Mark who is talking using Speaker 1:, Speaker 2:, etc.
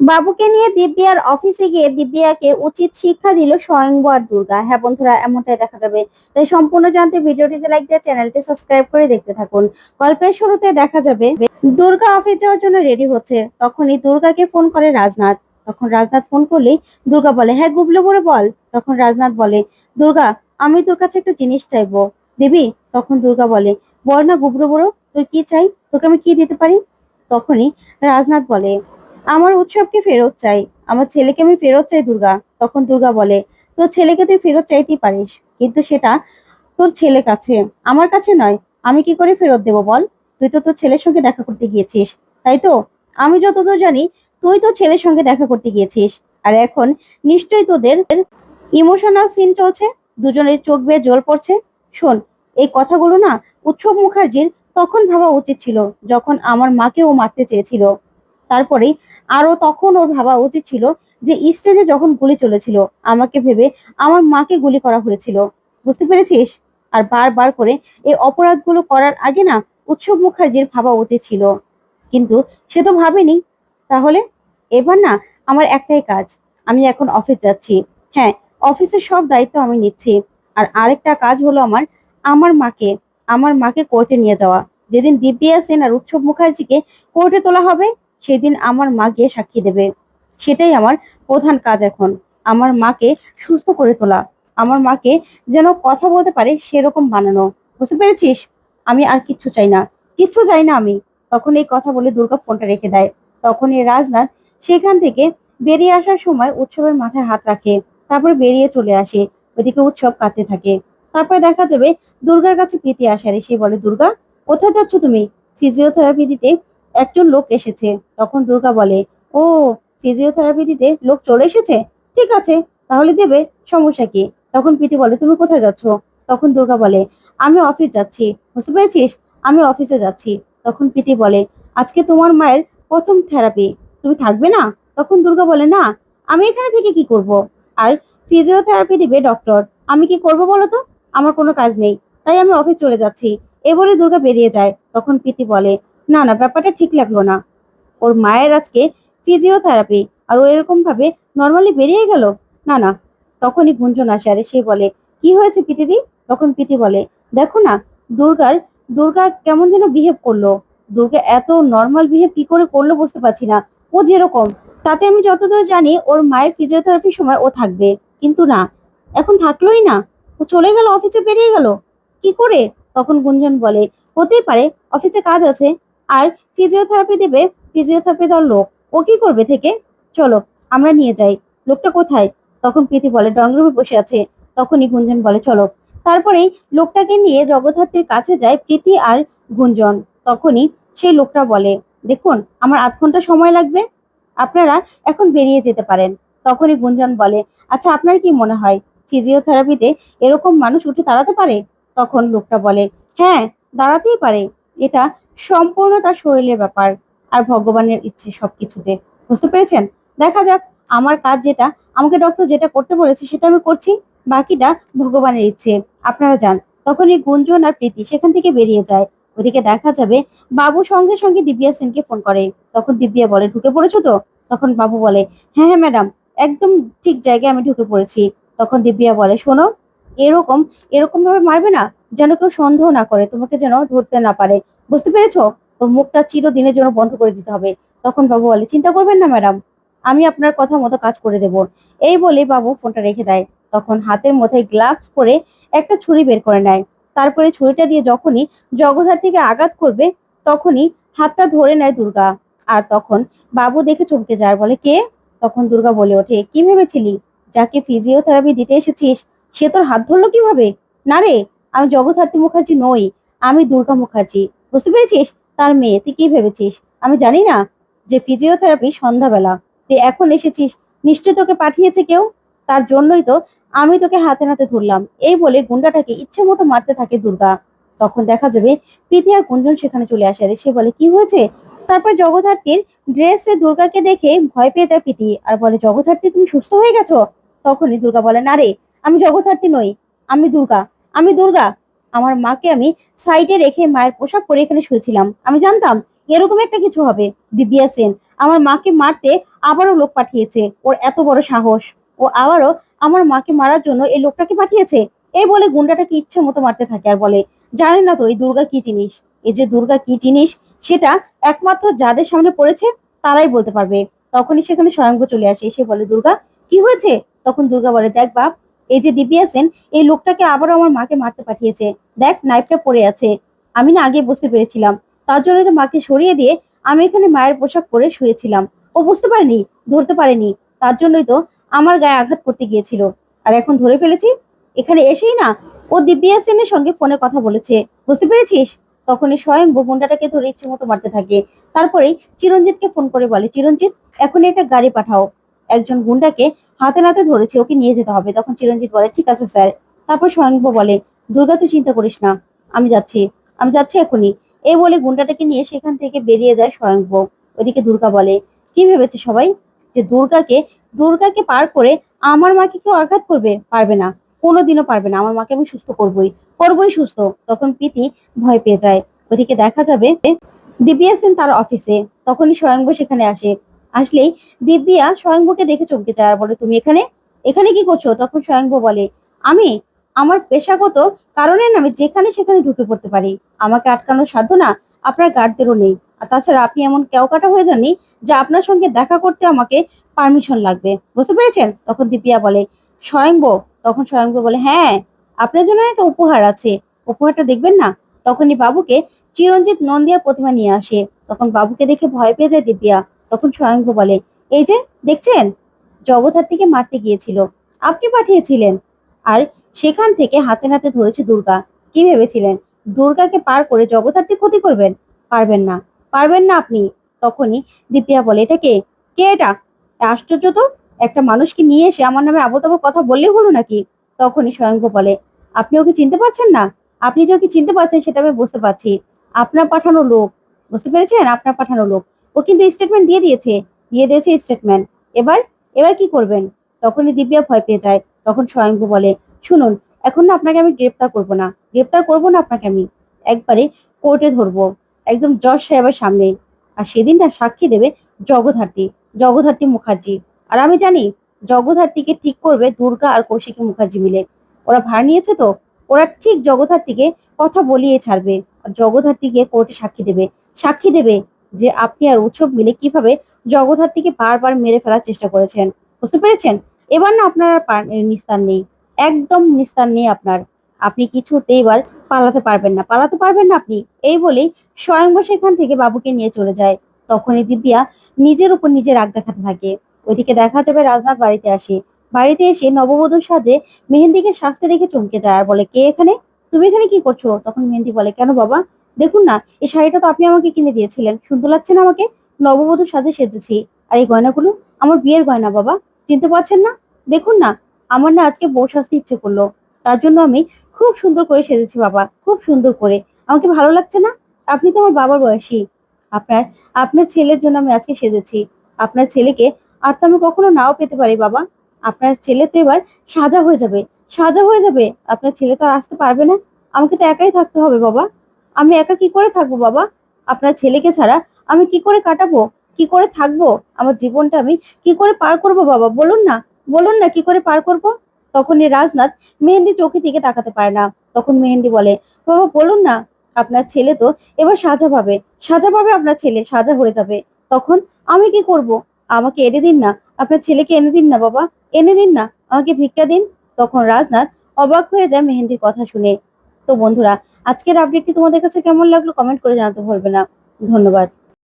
Speaker 1: বাবুকে নিয়ে দিব্যার অফিসে গিয়ে দিব্যাকে উচিত শিক্ষা দিল স্বয়ংবর দুর্গা। হ্যাঁ বন্ধুরা, এমনটাই দেখা যাবে। তাই সম্পূর্ণ জানতে ভিডিওটিতে লাইক দিয়ে, চ্যানেলটি সাবস্ক্রাইব করে দেখতে থাকুন। গল্পের শুরুতে দেখা যাবে, দুর্গা অফিস যাওয়ার জন্য রেডি হচ্ছে। তখনই দুর্গাকে ফোন করে রাজনাথ। তখন রাজনাথ ফোন করলেই দুর্গা বলে হ্যাঁ গুবলু বলে বল। তখন রাজনাথ বলে, দুর্গা, আমি তোর কাছে একটা জিনিস চাইব। দিবি? তখন দুর্গা বলে, বল না, গুবলু বড় তোর কি চাই? তোকে আমি কি দিতে পারি? তখনই রাজনাথ বলে আমার উৎসবকে ফেরত চাই। আমার ছেলেকে আমি ফেরত চাই, দুর্গা। তখন দুর্গা বলে, তোর ছেলেকে তুই ফেরত চাইতেই পারিস, কিন্তু সেটা তোর ছেলে কাছে, আমার কাছে নয়। আমি কি করে ফেরত দেবো বল? তুই তো তোর ছেলের সঙ্গে দেখা করতে গিয়েছিস, তাই তো? আমি যতদূর জানি, তুই তো ছেলের সঙ্গে দেখা করতে গিয়েছিস। আর এখন নিশ্চয়ই তোদের ইমোশনাল সিন চলছে, দুজনের চোখ বেয়ে জল পড়ছে। শোন, এই কথাগুলো না উৎসব মুখার্জির তখন ভাবা উচিত ছিল, যখন আমার মাকে ও মারতে চেয়েছিল। তারপরেই আরও তখন ওর ভাবা উচিত ছিল যে স্টেজে যখন গুলি চলেছিল, আমাকে ভেবে আমার মাকে গুলি করা হয়েছিল। বুঝতে পেরেছিস? আর বারবার করে এই অপরাধগুলো করার আগে না উৎসব মুখার্জির ভাবা উচিত ছিল। কিন্তু সে তো ভাবেনি। তাহলে এবার না আমার একটাই কাজ, আমি এখন অফিস যাচ্ছি। হ্যাঁ অফিসের সব দায়িত্ব আমি নিচ্ছি। আর আরেকটা কাজ হলো আমার আমার মাকে আমার মাকে কোর্টে নিয়ে যাওয়া। যেদিন দিব্যা সেন আর উৎসব মুখার্জিকে কোর্টে তোলা হবে সেদিন আমার মা গিয়ে সাক্ষী দেবে। সেটাই আমার প্রধান কাজ এখন। আমার মাকে সুস্থ করে তোলা। আমার মাকে যেন কথা বলতে পারে সেরকম বানানো। বুঝতে পেরেছিস? আমি আর কিচ্ছু চাই না। কিচ্ছু চাই না আমি। তখন এই কথা বলে দুর্গা ফোনটা রেখে দেয়। তখন এই রাজনাথ সেখান থেকে বেরিয়ে আসার সময় উৎসবের মাথায় হাত রাখে। তারপর বেরিয়ে চলে আসে। ওইদিকে উৎসব কাঁদতে থাকে। তারপরে দেখা যাবে দুর্গার কাছে প্রীতি আসার। সে বলে, দুর্গা, কোথায় যাচ্ছ তুমি? ফিজিওথেরাপি দিতে? একজন লোক এসেছে। তখন দুর্গা বলে, ও ফিজিওথেরাপি দিতে লোক চলে এসেছে? ঠিক আছে, তাহলে দেবে, সমস্যা কি? তখন প্রীতি বলে, তুমি কোথায় যাচ্ছ? তখন দুর্গা বলে, আমি অফিস যাচ্ছি। বুঝতে পেরেছিস? আমি অফিসে যাচ্ছি। তখন প্রীতি বলে, আজকে তোমার মায়ের প্রথম থেরাপি তুমি থাকবে না? তখন দুর্গা বলে, না, আমি এখানে থেকে কি করব? আর ফিজিওথেরাপি দিবে ডক্টর আমি কি করব বলো তো? আমার কোনো কাজ নেই। তাই আমি অফিস চলে যাচ্ছি। এ বলে দুর্গা বেরিয়ে যায়। তখন প্রীতি বলে না না, ব্যাপারটা ঠিক লাগল না। ওর মায়ের আজকে ফিজিওথেরাপি আর ও এরকম ভাবে নর্মালি বেরিয়ে গেল? না না, তখনই গুঞ্জন আসে। আরে সে বলে, কি হয়েছে প্রীতিদি তখন প্রীতি বলে, দেখো না, দুর্গার, দুর্গা কেমন যেন বিহেভ করল। দুর্গা এত নর্মাল বিহেভ কি করে করল বুঝতে পারছি না। ও যেরকম, তাতে আমি যতদূর জানি ওর মায়ের ফিজিওথেরাপির সময় ও থাকবে। কিন্তু না, এখন থাকলোই না। ও চলে গেল অফিসে বেরিয়ে গেল। কি করে? তখন গুঞ্জন বলে, হতেই পারে অফিসে কাজ আছে। আর ফিজিওথেরাপি দেবে ফিজিওথেরাপি দেওয়ার লোক। ও কি করবে থেকে? চলো, আমরা নিয়ে যাই। লোকটা কোথায়? তখন প্রীতি বলে রুমে বসে আছে। তখনই গুঞ্জন বলে, চলো। তারপরেই লোকটাকে নিয়ে জগদ্ধাত্রীর কাছে যায় প্রীতি আর গুঞ্জন। তখনই সেই লোকটা বলে, দেখুন, আমার আধ ঘণ্টা সময় লাগবে। আপনারা এখন বেরিয়ে যেতে পারেন। তখনই গুঞ্জন বলে আচ্ছা আপনার কি মনে হয় ফিজিওথেরাপিতে এরকম মানুষ উঠে দাঁড়াতে পারে? তখন লোকটা বলে হ্যাঁ দাঁড়াতেই পারে। এটা সম্পূর্ণ তার শরীরের ব্যাপার আর ভগবানের ইচ্ছে সবকিছুতে। বুঝতে পেরেছেন? দেখা যাক আমার কাজ যেটা, আমাকে ডক্টর যেটা করতে বলেছে সেটা আমি করছি, বাকিটা ভগবানের ইচ্ছে। আপনারা যান, তখনই গুঞ্জন আর প্রীতি সেখান থেকে বেরিয়ে যায়। ওদিকে দেখা যাবে বাবু সঙ্গে সঙ্গে দিব্যা সেনকে ফোন করে। তখন দিব্যা বলে, ঢুকে পড়েছো তো? তখন বাবু বলে হ্যাঁ হ্যাঁ ম্যাডাম একদম ঠিক জায়গায় আমি ঢুকে পড়েছি। তখন দিব্যা বলে, শোনো এরকম এরকম ভাবে মারবে না, যেন কেউ সন্দেহ না করে, তোমাকে যেন ধরতে না পারে। বুঝতে পেরেছ? ওর মুখটা চিরদিনের জন্য বন্ধ করে দিতে হবে। তখন বাবু বলে, চিন্তা করবেন না, ম্যাডাম। আমি আপনার কথা মতো কাজ করে দেব। এই বলে বাবু ফোনটা রেখে দেয়। তখন হাতের মধ্যে গ্লাভস পরে একটা ছুরি বের করে নেয়। তারপরে ছুরিটা দিয়ে যখনই জগধার থেকে আঘাত করবে, তখনই হাতটা ধরে নেয় দুর্গা। আর তখন বাবু দেখে চমকে যায়, বলে, কে? তখন দুর্গা বলে ওঠে, কি ভেবেছিলি? যাকে ফিজিওথেরাপি দিতে এসেছিস সে তোর হাত ধরলো কীভাবে? না রে, আমি জগদ্ধাত্রী মুখার্জি নই, আমি দুর্গা মুখার্জি। বুঝতে পেরেছিস? তার মেয়ে, তুই কি ভেবেছিস? আমি জানি না যে ফিজিওথেরাপি সন্ধ্যাবেলা। তুই এখন এসেছিস নিশ্চয় তোকে পাঠিয়েছে কেউ? তার জন্যই তো আমি তোকে হাতে নাতে ধরলাম। এই বলে গুন্ডাটাকে ইচ্ছে মতো মারতে থাকে দুর্গা। তখন দেখা যাবে প্রীতি আর গুঞ্জন সেখানে চলে আসে। আর সে বলে, কি হয়েছে? তারপর জগদ্ধাত্রীর ড্রেসে দুর্গাকে দেখে ভয় পেয়ে যায় প্রীতি। আর বলে, জগদ্ধাত্রী, তুমি সুস্থ হয়ে গেছো? তখনই দুর্গা বলে, না রে আমি জগদ্ধাত্রী নই, আমি দুর্গা। আমি দুর্গা। আমার মাকে আমি সাইডে রেখে মায়ের পোশাক পরে এখানে শুয়েছিলাম। আমি জানতাম, এরকম একটা কিছু হবে। দিব্যা সেন, আমার মাকে মারতে আবারও লোক পাঠিয়েছে। ওর এত বড় সাহস। ও আবারও আমার মাকে মারার জন্য এই লোকটাকে পাঠিয়েছে। এই বলে গুন্ডাটাকে ইচ্ছে মতো মারতে থাকে আর বলে জানেন না তো এই দুর্গা কি জিনিস? এই যে দুর্গা কি জিনিস? সেটা একমাত্র যাদের সামনে পড়েছে তারাই বলতে পারবে। তখনই সেখানে স্বয়ংভূ চলে আসে। এসে বলে, দুর্গা, কি হয়েছে? তখন দুর্গা বলে, দেখ বাপ এই যে দিব্যা সেন এই লোকটাকে আবারও আমার মাকে মারতে পাঠিয়েছে। দেখ নাইফটা পড়ে আছে। আমি না আগে বুঝতে পেরেছিলাম। তার জন্য তো মাকে সরিয়ে দিয়ে আমি এখানে মায়ের পোশাক পরে শুয়েছিলাম। ও বুঝতে পারেনি, ধরতে পারেনি। তার জন্যই তো আমার গায়ে আঘাত করতে গিয়েছিল। আর এখন ধরে ফেলেছি? এখানে এসেই না ও দিব্যা সেনের সঙ্গে ফোনে কথা বলেছে। বুঝতে পেরেছিস? তখনই স্বয়ং গুন্ডাটাকে ধরে ইচ্ছে মতো মারতে থাকে। তারপরেই চিরঞ্জিতকে ফোন করে বলে, চিরঞ্জিত এখন একটা গাড়ি পাঠাও। একজন গুন্ডাকে হাতে নাতে ধরেছে, ওকে নিয়ে যেতে হবে। তখন চিরঞ্জিত বলে, ঠিক আছে স্যার। তারপর স্বয়ংভ বলে, দুর্গা, তুই চিন্তা করিস না, আমি যাচ্ছি আমি যাচ্ছি এখনই। এই বলে গুন্ডাটাকে নিয়ে সেখান থেকে বেরিয়ে যায় স্বয়ংভ ওদিকে দুর্গা বলে, কি ভেবেছে সবাই? যে দুর্গাকে দুর্গাকে পার করে আমার মাকে কেউ আঘাত করবে? পারবে না। কোনোদিনও পারবে না। আমার মাকে আমি সুস্থ করবই করবই সুস্থ। তখন প্রীতি ভয় পেয়ে যায়। ওদিকে দেখা যাবে দিব্যা তার অফিসে তখনই স্বয়ংভ সেখানে আসে। আসলেই দিব্যা স্বয়ংভকে দেখে চমকে যায় বলে, তুমি এখানে? এখানে কি করছ? তখন স্বয়ংভ বলে, আমি? আমার পেশাগত কারণে আমি যেখানে সেখানে ঢুকে পড়তে পারি। আমাকে আটকানোর সাধ্য না, আপনার গার্ডদেরও নেই। আর তাছাড়া আপনি এমন কেওকাটা হয়ে যাননি যে আপনার সঙ্গে দেখা করতে আমাকে পারমিশন লাগবে। বুঝতে পেরেছেন? তখন দিব্যা বলে, স্বয়ংভ? তখন স্বয়ংভ বলে হ্যাঁ আপনার জন্য একটা উপহার আছে। উপহারটা দেখবেন না? তখনই বাবুকে চিরঞ্জিত নন্দিয়া প্রতিমা নিয়ে আসে। তখন বাবুকে দেখে ভয় পেয়ে যায় দিব্যা তখন স্বয়ংভ বলে, এই যে, দেখছেন? জগদ্ধাত্রীকে মারতে গিয়েছিল। আপনি পাঠিয়েছিলেন। আর সেখান থেকে হাতে নাতে ধরেছে দুর্গা। কি ভেবেছিলেন? দুর্গাকে পার করে জগদ্ধাত্রী ক্ষতি করবেন? পারবেন না। পারবেন না আপনি। তখনই দিব্যা বলে, এটা কে? কে এটা? আশ্চর্য তো। একটা মানুষকে নিয়ে এসে আমার নামে আবতাবো কথা বললে হলো নাকি? তখনই স্বয়ংভ বলে, আপনি ওকে চিনতে পারছেন না? আপনি যে ওকে চিনতে পারছেন সেটা আমি বুঝতে পারছি। আপনার পাঠানো লোক, বুঝতে পেরেছেন? আপনার পাঠানো লোক। ও কিন্তু স্টেটমেন্ট দিয়ে দিয়েছে দিয়ে দিয়েছে স্টেটমেন্ট এবার এবার কি করবেন? তখনই দিব্যা ভয় পেয়ে যায়। তখন স্বয়ংভু বলে, শুনুন, এখন না আপনাকে আমি গ্রেপ্তার করব না। গ্রেপ্তার করব না আপনাকে আমি। একবারে কোর্টে ধরবো। একদম জজ সাহেবের সামনে। আর সেদিন না সাক্ষী দেবে জগধার্তী জগধার্তী মুখার্জি। আর আমি জানি জগধার্তীকে ঠিক করবে দুর্গা আর কৌশিকী মুখার্জি মিলে। ওরা ভার নিয়েছে তো? ওরা ঠিক জগধার্তীকে কথা বলিয়ে ছাড়বে। আর জগধার্তীকে কোর্টে সাক্ষী দেবে। সাক্ষী দেবে যে আপনি আর উৎসব মিলে কীভাবে জগধার্তীকে বারবার মেরে ফেলার চেষ্টা করেছেন? বুঝতে পেরেছেন? এবার না আপনার নিস্তার নেই। একদম নিস্তার নেই আপনার। আপনি কিছুতে এবার পালাতে পারবেন না। পালাতে পারবেন না আপনি। এই বলেই স্বয়ংবর সেখান থেকে বাবুকে নিয়ে চলে যায়। তখনই দিব্যা নিজের উপর নিজে রাগ দেখাতে থাকে। ওইদিকে দেখা যাবে রাজনাথ বাড়িতে আসে। বাড়িতে এসে নববধূর সাজে মেহেন্দিকে সাজতে দেখে চমকে যায় আর বলে, কে এখানে? তুমি এখানে কি করছ? তখন মেহেন্দি বলে, কেন বাবা? দেখুন না এই শাড়িটা তো আপনি আমাকে কিনে দিয়েছিলেন। সুন্দর লাগছে না আমাকে? নববধূর সাজে সেজেছি। আর এই গয়নাগুলো আমার বিয়ের গয়না, বাবা। চিনতে পারছেন না? দেখুন না, আমার না আজকে বউ সাজতে ইচ্ছে করল। তার জন্য আমি খুব সুন্দর করে সেজেছি, বাবা। খুব সুন্দর করে। আমাকে ভালো লাগছে না? আপনি তো আমার বাবার বয়সী। আপনার আপনার ছেলের জন্য আমি আজকে সেজেছি। আপনার ছেলেকে আর তো আমি কখনো নাও পেতে পারি, বাবা। আপনার ছেলে তো এবার সাজা হয়ে যাবে। সাজা হয়ে যাবে। আপনার ছেলে তো আর আসতে পারবে না। আমাকে তো একাই থাকতে হবে, বাবা। আমি একা কি করে থাকব বাবা? আপনার ছেলেকে ছাড়া আমি কি করে কাটাবো? কি করে থাকব? আমার জীবনটা আমি কি করে পার করব বাবা? বলুন না বলুন না কি করে পার করব? তখনই রাজনাথ মেহেন্দি চোখে দিকে তাকাতে পারে না। তখন মেহেন্দি বলে, বাবা, বলুন না, আপনার ছেলে তো এবার সাজা পাবে। সাজা পাবে আপনার ছেলে, সাজা হয়ে যাবে। তখন আমি কি করব? আমাকে এনে দিন না, আপনার ছেলেকে এনে দিন না বাবা, এনে দিন না, আমাকে ভিক্ষা দিন। তখন রাজনাথ অবাক হয়ে যায় মেহেন্দির কথা শুনে। তো বন্ধুরা আজকের আপডেটটি তোমাদের কাছে কেমন লাগল কমেন্ট করে জানাতে ভুলবে না। ধন্যবাদ।